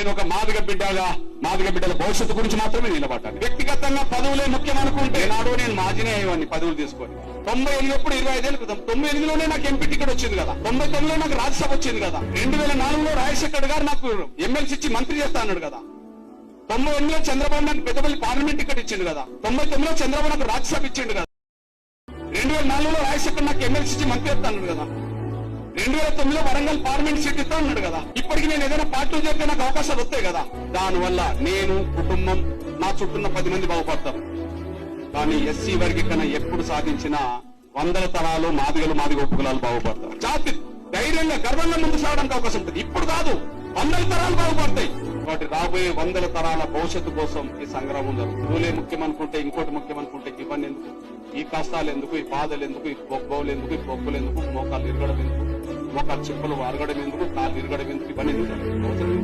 నేను ఒక మాదిగ బిడ్డగా మాదిగ బిడ్డల భవిష్యత్తు గురించి మాత్రమే నిలబడ్డాను. వ్యక్తిగతంగా పదవులే ముఖ్యం అనుకుంటే నాడు నేను మాజీనే అయ్యేవాడిని పదవులు తీసుకొని. తొంభై ఎనిమిది ఎప్పుడు ఇరవై ఐదేళ్ళ క్రితం తొంభై ఎనిమిదిలోనే నాకు ఎంపీ టికెట్ వచ్చింది కదా. తొంభై తొమ్మిదిలో నాకు రాజ్యసభ వచ్చింది కదా. రెండు వేల నాలుగులో రాజశేఖర్ గారు నాకు ఎమ్మెల్సీ ఇచ్చి మంత్రి చేస్తా అన్నాడు కదా. తొంభై ఎనిమిదిలో చంద్రబాబు నాకు పెద్దపల్లి పార్లమెంట్ టికెట్ ఇచ్చింది కదా. తొంభై తొమ్మిదిలో చంద్రబాబు నాకు రాజ్యసభ ఇచ్చిండు కదా. రెండు వేల నాలుగులో రాజశేఖర్ నాకు ఎమ్మెల్సీ ఇచ్చి మంత్రి చేస్తా అన్నాడు కదా. రెండు వేల తొమ్మిదిలో వరంగల్ పార్లమెంట్ సీట్ ఇస్తా అన్నాడు కదా. ఇప్పటికి నేను ఏదైనా పార్టీలో చేస్తే నాకు అవకాశాలు వస్తాయి కదా. దానివల్ల నేను కుటుంబం నా చుట్టూన్న పది మంది బాగుపడతారు. కానీ ఎస్సీ వర్గీకరణ ఎప్పుడు సాధించిన వందల తరాలు మాదిగలు మాదిగ ఉపకులాలు బాగుపడతారు. జాతి ధైర్యంగా గర్వంగా ముందు సాగడానికి అవకాశం ఉంటుంది. ఇప్పుడు కాదు వందల తరాలు బాగుపడతాయి. కాబట్టి రాబోయే వందల తరాల భవిష్యత్తు కోసం ఈ సంగ్రామం జరుగుతుంది పూలే ముఖ్యం అనుకుంటే ఇంకోటి ముఖ్యం అనుకుంటే ఇవన్నీ ఎందుకు? ఈ కష్టాలు ఎందుకు? ఈ బాధలు ఎందుకు? ఈ బొబ్బలు ఎందుకు? ఈ బొబ్బలు ఎందుకు? మోకాలు ఇరగడం ఎందుకు? ఒక చెప్పులు వారగడం ఎందుకు కాలు విరగడం ఎందుకు ఇవన్నీ అవసరం